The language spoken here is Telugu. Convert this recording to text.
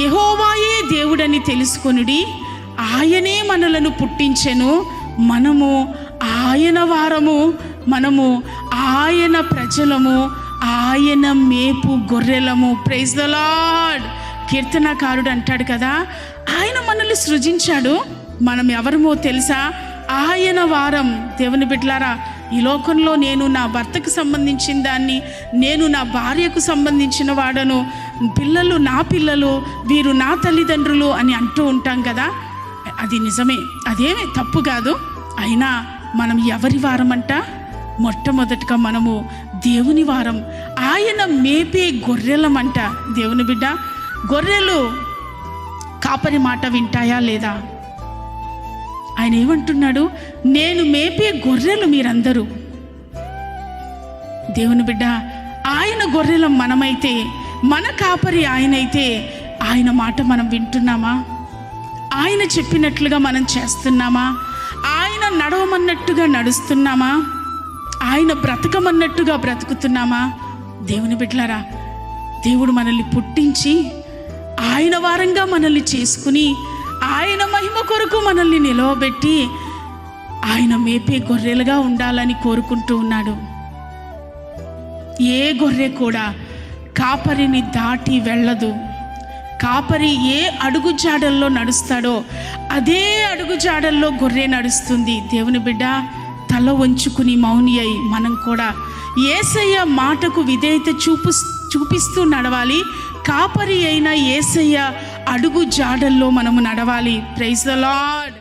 యహోవాయే దేవుడని తెలుసుకొనుడి. ఆయనే మనలను పుట్టించెను. మనము ఆయన వారము. మనము ఆయన ప్రజలము. ఆయన మేపు గొర్రెలము. ప్రైజ్ ద లార్డ్ కీర్తనకారుడు అంటాడు కదా. ఆయన మనల్ని సృజించాడు. మనం ఎవరమో తెలుసా? ఆయన వారం. దేవుని బిడ్డలారా ఈ లోకంలో నేను నా భర్తకు సంబంధించిన దాన్ని నేను నా భార్యకు సంబంధించిన వాడను పిల్లలు నా పిల్లలు వీరు నా తల్లిదండ్రులు అని అంటూ ఉంటాం కదా? అది నిజమే. అదేమి తప్పు కాదు. అయినా మనం ఎవరి వారమంట? మొట్టమొదటిగా మనము దేవుని వారం. ఆయన మేపే గొర్రెలమంట. దేవుని బిడ్డ గొర్రెలు కాపరి మాట వింటాయా లేదా? ఆయన ఏమంటున్నాడు? నేను మేపే గొర్రెలు మీరందరూ. దేవుని బిడ్డ ఆయన గొర్రెలం మనమైతే మన కాపరి ఆయనైతే ఆయన మాట మనం వింటున్నామా? ఆయన చెప్పినట్లుగా మనం చేస్తున్నామా? ఆయన నడవమన్నట్టుగా నడుస్తున్నామా? ఆయన బ్రతకమన్నట్టుగా బ్రతుకుతున్నామా? దేవుని బిడ్డలారా దేవుడు మనల్ని పుట్టించి ఆయన వారంగా మనల్ని చేసుకుని ఆయన మహిమ కొరకు మనల్ని నిలవబెట్టి ఆయన మేపే గొర్రెలుగా ఉండాలని కోరుకుంటూ ఉన్నాడు. ఏ గొర్రె కూడా కాపరిని దాటి వెళ్ళదు. కాపరి ఏ అడుగు జాడల్లో నడుస్తాడో అదే అడుగు జాడల్లో గొర్రె నడుస్తుంది. దేవుని బిడ్డ తల వంచుకుని మౌని అయి మనం కూడా ఏసయ్య మాటకు విధేయత చూపు చూపిస్తూ నడవాలి. కాపరి అయిన ఏసయ్య అడుగు జాడల్లో మనము నడవాలి. Praise the lord